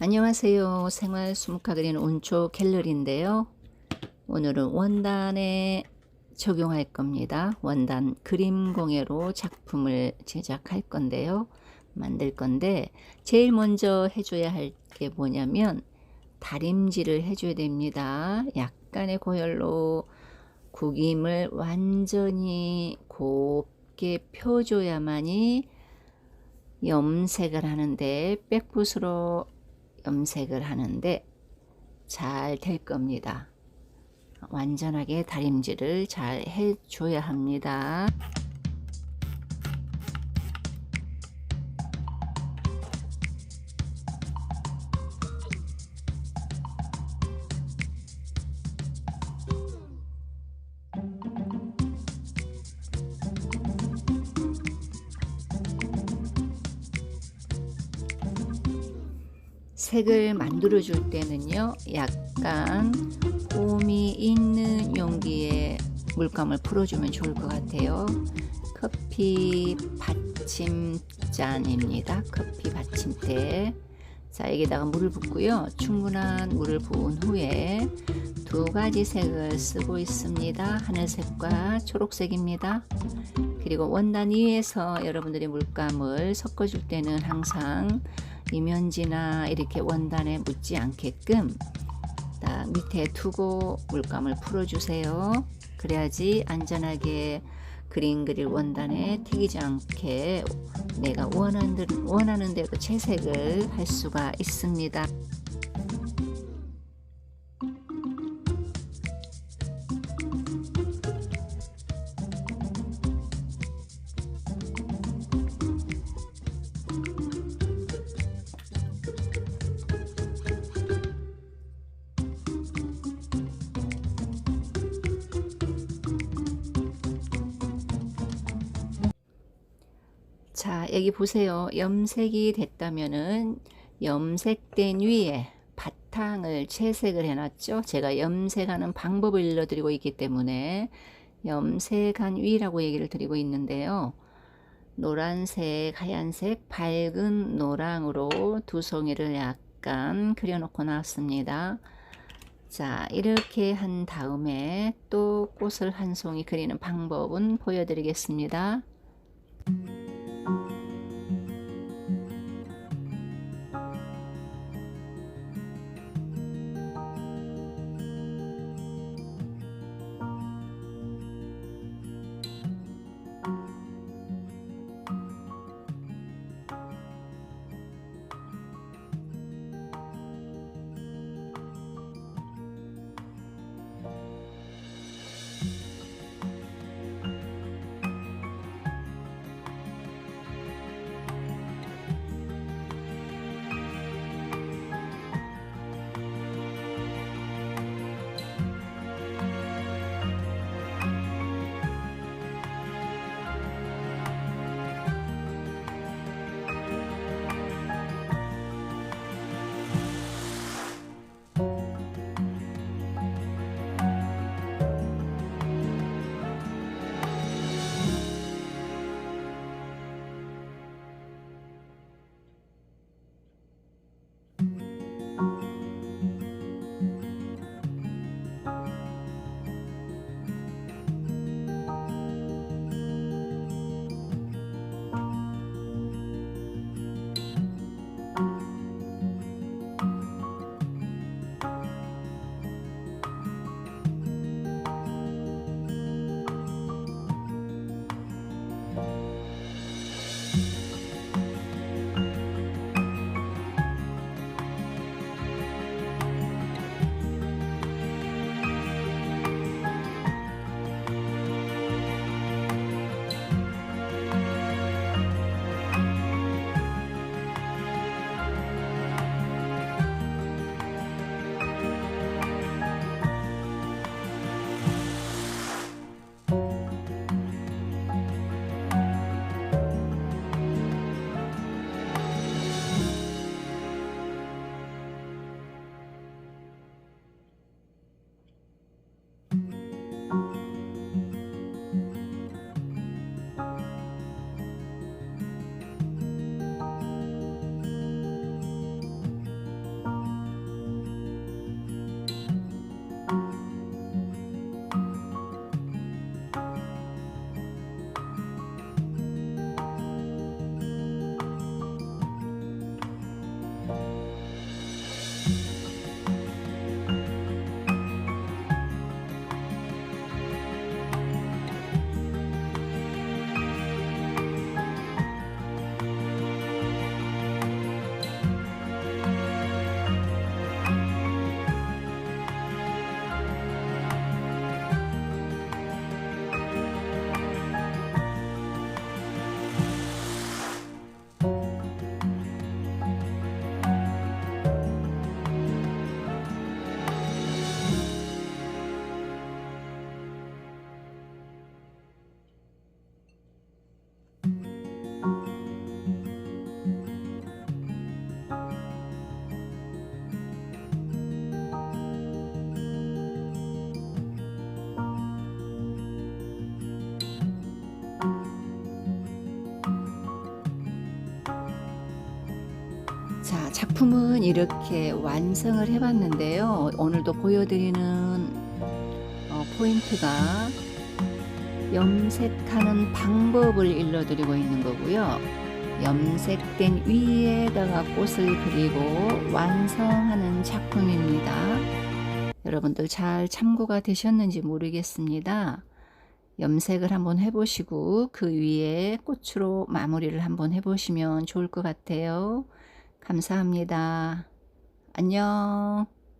안녕하세요. 생활 수묵화 그리는 온초 갤러리인데요. 오늘은 원단에 적용할 겁니다. 원단 그림 공예로 작품을 제작할 건데요. 만들 건데 제일 먼저 해줘야 할 게 뭐냐면 다림질을 해줘야 됩니다. 약간의 고열로 구김을 완전히 곱게 펴줘야만이 염색을 하는데 백붓으로 염색을 하는데 잘 될 겁니다. 완전하게 다림질을 잘 해줘야 합니다. 색을 만들어 줄 때는요 약간 봄이 있는 용기에 물감을 풀어주면 좋을 것 같아요. 커피 받침잔입니다. 커피 받침대. 자 여기다가 물을 붓고요. 충분한 물을 부은 후에 두 가지 색을 쓰고 있습니다. 하늘색과 초록색입니다. 그리고 원단 위에서 여러분들이 물감을 섞어 줄 때는 항상 이면지나 이렇게 원단에 묻지 않게끔 밑에 두고 물감을 풀어주세요. 그래야지 안전하게 그림 그릴 원단에 튀기지 않게 내가 원하는, 원하는 대로 채색을 할 수가 있습니다. 자, 여기 보세요. 염색이 됐다면은 염색된 위에 바탕을 채색을 해놨죠. 제가 염색하는 방법을 일러드리고 있기 때문에 염색한 위라고 얘기를 드리고 있는데요. 노란색, 하얀색, 밝은 노랑으로 두 송이를 약간 그려놓고 나왔습니다. 자, 이렇게 한 다음에 또 꽃을 한 송이 그리는 방법은 보여드리겠습니다. 작품은 이렇게 완성을 해봤는데요. 오늘도 보여드리는 어, 포인트가 염색하는 방법을 일러드리고 있는 거고요. 염색된 위에다가 꽃을 그리고 완성하는 작품입니다. 여러분들 잘 참고가 되셨는지 모르겠습니다. 염색을 한번 해보시고 그 위에 꽃으로 마무리를 한번 해보시면 좋을 것 같아요. 감사합니다. 안녕.